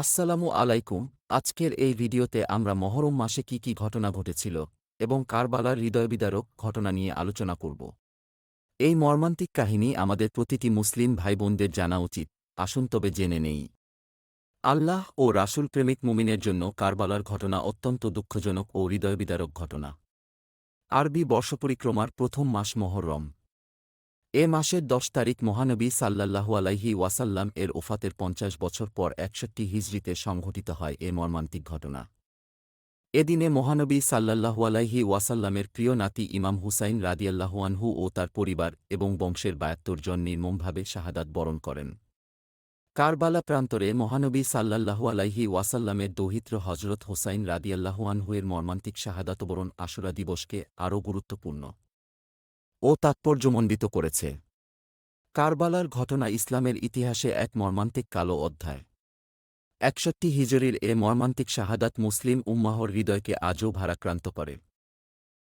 আসসালামু আলাইকুম, আজকের এই ভিডিওতে আমরা মহরম মাসে কি কি ঘটনা ঘটেছিল এবং কারবালার হৃদয়বিদারক ঘটনা নিয়ে আলোচনা করব। এই মর্মান্তিক কাহিনী আমাদের প্রতিটি মুসলিম ভাইবোনদের জানা উচিত, আসুন তবে জেনে নেই। আল্লাহ ও রাসূল প্রেমিক মুমিনের জন্য কারবালার ঘটনা অত্যন্ত দুঃখজনক ও হৃদয়বিদারক ঘটনা। আরবি বর্ষপরিক্রমার প্রথম মাস মহরম। এ মাসের দশ তারিখ মহানবী সাল্লাল্লাহু আলাইহি ওয়াসাল্লাম এর ওফাতের পঞ্চাশ বছর পর একষট্টি হিজরিতে সংঘটিত হয় এ মর্মান্তিক ঘটনা। এদিনে মহানবী সাল্লাল্লাহু আলাইহি ওয়াসাল্লামের প্রিয় নাতি ইমাম হুসাইন রাদিয়াল্লাহুয়ানহু ও তার পরিবার এবং বংশের বায়াত্তর জন নির্মমভাবে শাহাদাত বরণ করেন। কারবালা প্রান্তরে মহানবী সাল্লাল্লাহু আলাইহি ওয়াসাল্লামের দৌহিত্র হজরত হোসাইন রাদিয়াল্লাহুয়ানহুয়ের মর্মান্তিক শাহাদাতবরণ আশুরা দিবসকে আরও গুরুত্বপূর্ণ। ও তাৎপর্যমণ্ডিত করেছে। কারবালার ঘটনা ইসলামের ইতিহাসে এক মর্মান্তিক কালো অধ্যায়। একষট্টি হিজরির এ মর্মান্তিক শাহাদাত মুসলিম উম্মাহর হৃদয়কে আজও ভারাক্রান্ত করে।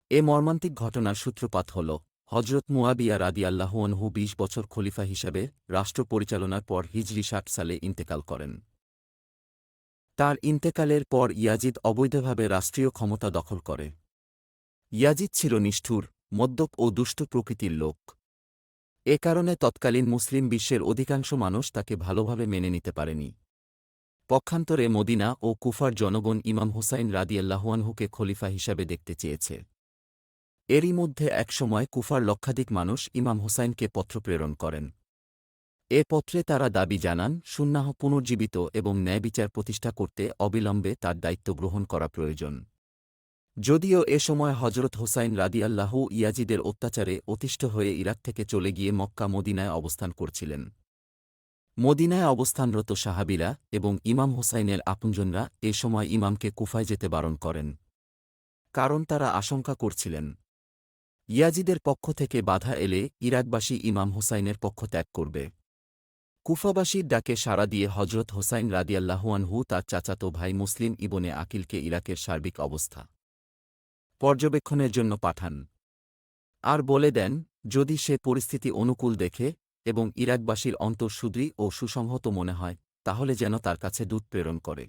এ মর্মান্তিক ঘটনার সূত্রপাত হল হজরত মুয়াবিয়া রাদি আল্লাহনহু বিশ বছর খলিফা হিসাবে রাষ্ট্র পরিচালনার পর হিজরি ষাট সালে ইন্তেকাল করেন। তার ইন্তেকালের পর ইয়াজিদ অবৈধভাবে রাষ্ট্রীয় ক্ষমতা দখল করে। ইয়াজিদ ছিল নিষ্ঠুর মদ্যপ ও দুষ্ট প্রকৃতির লোক। এ কারণে তৎকালীন মুসলিম বিশ্বের অধিকাংশ মানুষ তাকে ভালোভাবে মেনে নিতে পারেনি। পক্ষান্তরে মদিনা ও কুফার জনগণ ইমাম হুসাইন রাদিয়াল্লাহুয়ানহুকে খলিফা হিসাবে দেখতে চেয়েছে। এরই মধ্যে একসময় কুফার লক্ষাধিক মানুষ ইমাম হুসাইনকে পত্র প্রেরণ করেন। এ পত্রে তারা দাবি জানান, সুন্নাহ পুনর্জীবিত এবং ন্যায়বিচার প্রতিষ্ঠা করতে অবিলম্বে তার দায়িত্ব গ্রহণ করা প্রয়োজন। যদিও এ সময় হজরত হোসাইন রাদিয়াল্লাহু ইয়াজিদের অত্যাচারে অতিষ্ঠ হয়ে ইরাক থেকে চলে গিয়ে মক্কা মদিনায় অবস্থান করছিলেন। মদিনায় অবস্থানরত সাহাবিরা এবং ইমাম হোসাইনের আপনজনরা এ সময় ইমামকে কুফায় যেতে বারণ করেন। কারণ তারা আশঙ্কা করছিলেন। ইয়াজিদের পক্ষ থেকে বাধা এলে ইরাকবাসী ইমাম হোসাইনের পক্ষ ত্যাগ করবে। কুফাবাসীর ডাকে সাড়া দিয়ে হজরত হোসাইন রাদিয়াল্লাহুয়ানহু তার চাচাতো ভাই মুসলিম ইবনে আকিলকে ইরাকের সার্বিক অবস্থা। পর্যবেক্ষণের জন্য পাঠান। আর বলে দেন, যদি সে পরিস্থিতি অনুকূল দেখে এবং ইরাকবাসীর অন্তঃসুদ্রী ও সুসংহত মনে হয়, তাহলে যেন তার কাছে দূত প্রেরণ করে।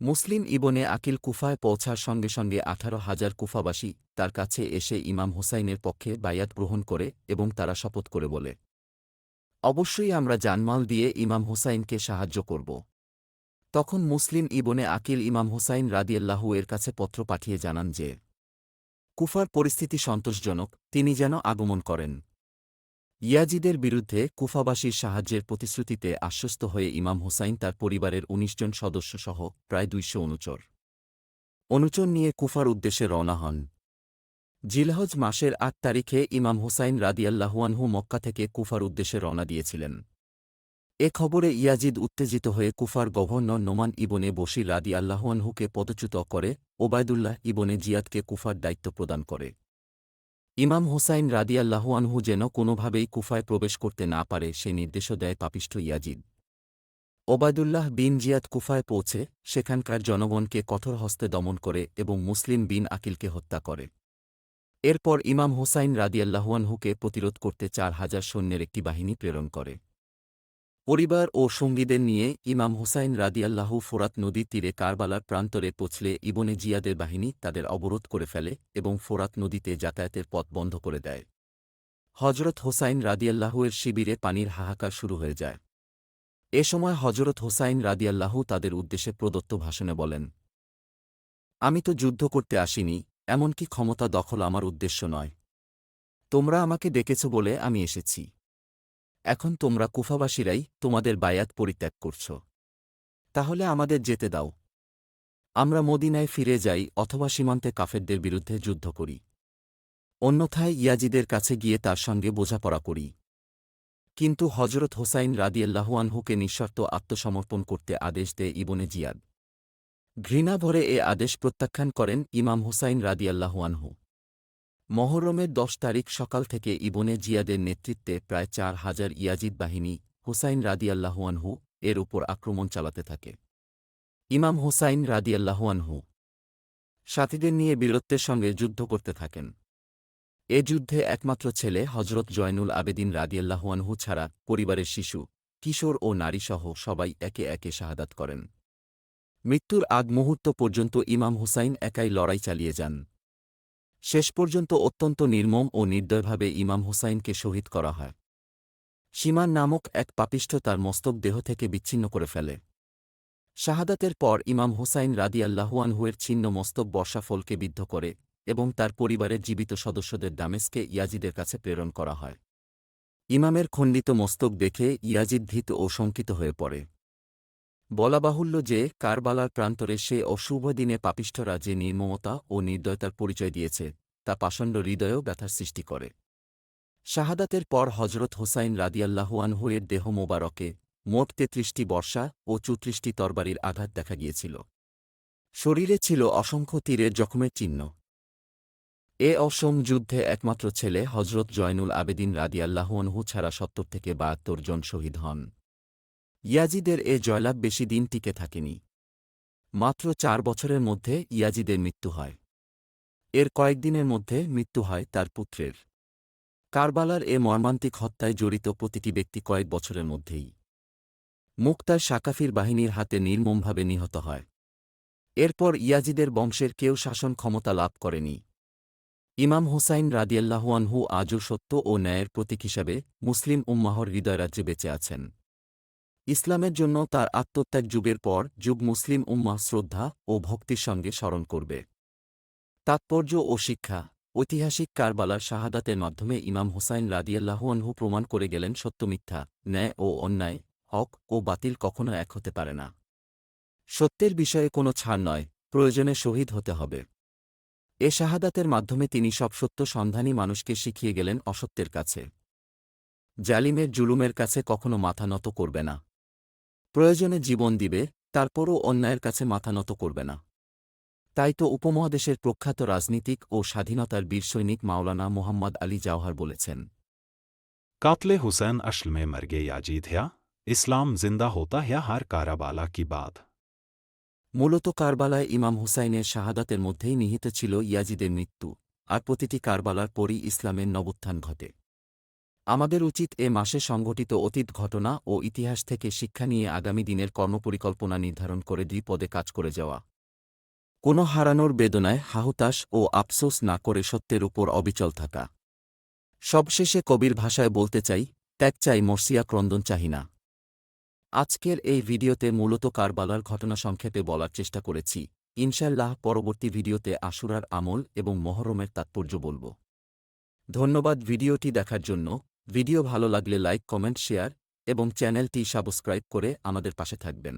মুসলিম ইবনে আকিল কুফায় পৌঁছার সঙ্গে সঙ্গে আঠারো হাজার কুফাবাসী তার কাছে এসে ইমাম হুসাইনের পক্ষে বায়াত গ্রহণ করে এবং তারা শপথ করে বলে, অবশ্যই আমরা জানমাল দিয়ে ইমাম হুসাইনকে সাহায্য করব। তখন মুসলিম ইবনে আকিল ইমাম হুসাইন রাদিয়াল্লাহু এর কাছে পত্র পাঠিয়ে জানান যে কুফার পরিস্থিতি সন্তোষজনক, তিনি যেন আগমন করেন। ইয়াজিদের বিরুদ্ধে কুফাবাসীর সাহায্যের প্রতিশ্রুতিতে আশ্বস্ত হয়ে ইমাম হুসাইন তার পরিবারের ১৯ জন সদস্যসহ প্রায় দুইশো অনুচর। অনুচর নিয়ে কুফার উদ্দেশ্যে রওনা হন। জিলহজ মাসের আট তারিখে ইমাম হুসাইন রাদিয়াল্লাহুয়ানহু মক্কা থেকে কুফার উদ্দেশ্যে রওনা দিয়েছিলেন। এ খবরে ইয়াজিদ উত্তেজিত হয়ে কুফার গভর্নর নোমান ইবনে বশির রাদি আল্লাহুয়ানহুকে পদচ্যুত করে ওবায়দুল্লাহ ইবনে জিয়াদকে কুফার দায়িত্ব প্রদান করে। ইমাম হোসাইন রাদিয়াল্লাহুয়ানহু যেন কোনোভাবেই কুফায় প্রবেশ করতে না পারে, সে নির্দেশও দেয় পাপিষ্ঠ ইয়াজিদ। ওবায়দুল্লাহ বিন জিয়াদ কুফায় পৌঁছে সেখানকার জনগণকে কঠোর হস্তে দমন করে এবং মুসলিম বিন আকিলকে হত্যা করে। এরপর ইমাম হোসাইন রাদিয়াল্লাহুয়ানহুকে প্রতিরোধ করতে চার হাজার সৈন্যের একটি বাহিনী প্রেরণ করে। পরিবার ও সঙ্গীদের নিয়ে ইমাম হুসাইন রাদিয়াল্লাহু ফোরাত নদীর তীরে কারবালার প্রান্তরে পৌঁছলে ইবনে জিয়াদের বাহিনী তাদের অবরোধ করে ফেলে এবং ফোরাত নদীতে যাতায়াতের পথ বন্ধ করে দেয়। হজরত হোসাইন রাদিয়াল্লাহুয়ের শিবিরে পানির হাহাকার শুরু হয়ে যায়। এ সময় হজরত হোসাইন রাদিয়াল্লাহু তাদের উদ্দেশ্যে প্রদত্ত ভাষণে বলেন, আমি তো যুদ্ধ করতে আসিনি, এমনকি ক্ষমতা দখল আমার উদ্দেশ্য নয়। তোমরা আমাকে ডেকেছ বলে আমি এসেছি। এখন তোমরা কুফাবাসীরাই তোমাদের বায়াত পরিত্যাগ করছ। তাহলে আমাদের যেতে দাও। আমরা মদিনায় ফিরে যাই অথবা সীমান্তে কাফেরদের বিরুদ্ধে যুদ্ধ করি। অন্যথায় ইয়াজিদের কাছে গিয়ে তার সঙ্গে বোঝাপড়া করি। কিন্তু হজরত হোসাইন রাদিয়াল্লাহুয়ানহুকে নিঃশর্ত আত্মসমর্পণ করতে আদেশ দেয় ইবনে জিয়াদ। ঘৃণাভরে এ আদেশ প্রত্যাখ্যান করেন ইমাম হুসাইন রাদিয়াল্লাহুয়ানহু মহরমের দশ তারিখ সকাল থেকে ইবনে জিয়াদের নেতৃত্বে প্রায় চার হাজার ইয়াজিদ বাহিনী হুসাইন রাদিয়াল্লাহুয়ানহু এর উপর আক্রমণ চালাতে থাকে। ইমাম হুসাইন রাদিয়াল্লাহুয়ানহু সাথীদের নিয়ে বীরত্বের সঙ্গে যুদ্ধ করতে থাকেন। এ যুদ্ধে একমাত্র ছেলে হজরত জয়নুল আবেদিন রাদিয়াল্লাহুয়ানহু ছাড়া পরিবারের শিশু, কিশোর ও নারীসহ সবাই একে একে শাহাদাত করেন। মৃত্যুর আগ মুহূর্ত পর্যন্ত ইমাম হুসাইন একাই লড়াই চালিয়ে যান। শেষ পর্যন্ত অত্যন্ত নির্মম ও নির্দয়ভাবে ইমাম হুসাইনকে শহীদ করা হয়। সীমান নামক এক পাপিষ্ঠ তার মস্তক দেহ থেকে বিচ্ছিন্ন করে ফেলে। শাহাদাতের পর ইমাম হুসাইন রাদিয়াল্লাহুয়ানহুয়ের ছিন্ন মস্তক বর্ষাফলকে বিদ্ধ করে এবং তার পরিবারের জীবিত সদস্যদের দামেস্কে ইয়াজিদের কাছে প্রেরণ করা হয়। ইমামের খণ্ডিত মস্তক দেখে ইয়াজিদ ভীত ও শঙ্কিত হয়ে পড়ে। বলা বাহুল্য যে, কারবালার প্রান্তরে সে অশুভ দিনে পাপিষ্ঠরা যে নির্মমতা ও নির্দয়তার পরিচয় দিয়েছে, তা পাষণ্ড হৃদয়েও ব্যথার সৃষ্টি করে। শাহাদাতের পর হজরত হোসাইন রাদিয়াল্লাহুয়ানহুয়ের দেহ মোবারকে মোট তেত্রিশটি বর্ষা ও চৌত্রিশটি তরবারির আঘাত দেখা গিয়েছিল। শরীরে ছিল অসংখ্য তীরের জখমের চিহ্ন। এ অসম যুদ্ধে একমাত্র ছেলে হজরত জয়নুল আবেদিন রাদিয়াল্লাহুয়ানহু ছাড়া সত্তর থেকে বাহাত্তর জন শহীদ হন। ইয়াজিদের এ জয়লাভ বেশি দিন টিকে থাকেনি। মাত্র চার বছরের মধ্যে ইয়াজিদের মৃত্যু হয়। এর কয়েকদিনের মধ্যে মৃত্যু হয় তার পুত্রের। কারবালার এ মর্মান্তিক হত্যায় জড়িত প্রতিটি ব্যক্তি কয়েক বছরের মধ্যেই। মুক্তার সাকাফির বাহিনীর হাতে নির্মমভাবে নিহত হয়। এরপর ইয়াজিদের বংশের কেউ শাসন ক্ষমতা লাভ করেনি। ইমাম হুসাইন রাদিয়াল্লাহুয়ানহু আজও সত্য ও ন্যায়ের প্রতীক হিসাবে মুসলিম উম্মাহর হৃদয়রাজ্যে বেঁচে আছেন। ইসলামের জন্য তার আত্মত্যাগ যুগের পর যুগ মুসলিম উম্মাহ শ্রদ্ধা ও ভক্তির সঙ্গে স্মরণ করবে। তাৎপর্য ও শিক্ষা। ঐতিহাসিক কারবালার শাহাদাতের মাধ্যমে ইমাম হুসাইন রাদিয়াল্লাহুয়ানহু প্রমাণ করে গেলেন সত্য মিথ্যা, ন্যায় ও অন্যায়, হক ও বাতিল কখনো এক হতে পারে না। সত্যের বিষয়ে কোনো ছাড় নয়, প্রয়োজনে শহীদ হতে হবে। এ শাহাদাতের মাধ্যমে তিনি সব সত্য সন্ধানী মানুষকে শিখিয়ে গেলেন অসত্যের কাছে। জালিমের জুলুমের কাছে কখনো মাথা নত করবে না। প্রয়োজনে জীবন দিবে তারপরও অন্যায়ের কাছে মাথা নত করবে না। তাই তো উপমহাদেশের প্রখ্যাত রাজনীতিক ও স্বাধীনতার বীর সৈনিক মাওলানা মোহাম্মদ আলী জাওহার বলেছেন কাতলে হুসেন আসলমে মার্গে ইয়াজিদ হ্যা ইসলাম জিন্দা হোতা হ্যা হার কারাবালা কি বাদ মূলত কারবালায় ইমাম হুসাইনের শাহাদাতের মধ্যেই নিহিত ছিল ইয়াজিদের মৃত্যু আর প্রতিটি কারবালার পরই ইসলামের নবোত্থান ঘটে। আমাদের উচিত এ মাসে সংঘটিত অতীত ঘটনা ও ইতিহাস থেকে শিক্ষা নিয়ে আগামী দিনের কর্মপরিকল্পনা নির্ধারণ করে দ্বিপদে কাজ করে যাওয়া। কোনো হারানোর বেদনায় হাহুতাশ ও আফসোস না করে সত্যের উপর অবিচল থাকা। সবশেষে কবির ভাষায় বলতে চাই, ত্যাগ চাই মর্সিয়া ক্রন্দন চাহি না আজকের এই ভিডিওতে মূলত কারবালার ঘটনা সংক্ষেপে বলার চেষ্টা করেছি। ইনশাল্লাহ পরবর্তী ভিডিওতে আশুরার আমল এবং মহরমের তাৎপর্য বলব। ধন্যবাদ ভিডিওটি দেখার জন্য। ভিডিও ভালো লাগলে লাইক কমেন্ট শেয়ার এবং চ্যানেলটি সাবস্ক্রাইব করে আমাদের পাশে থাকবেন।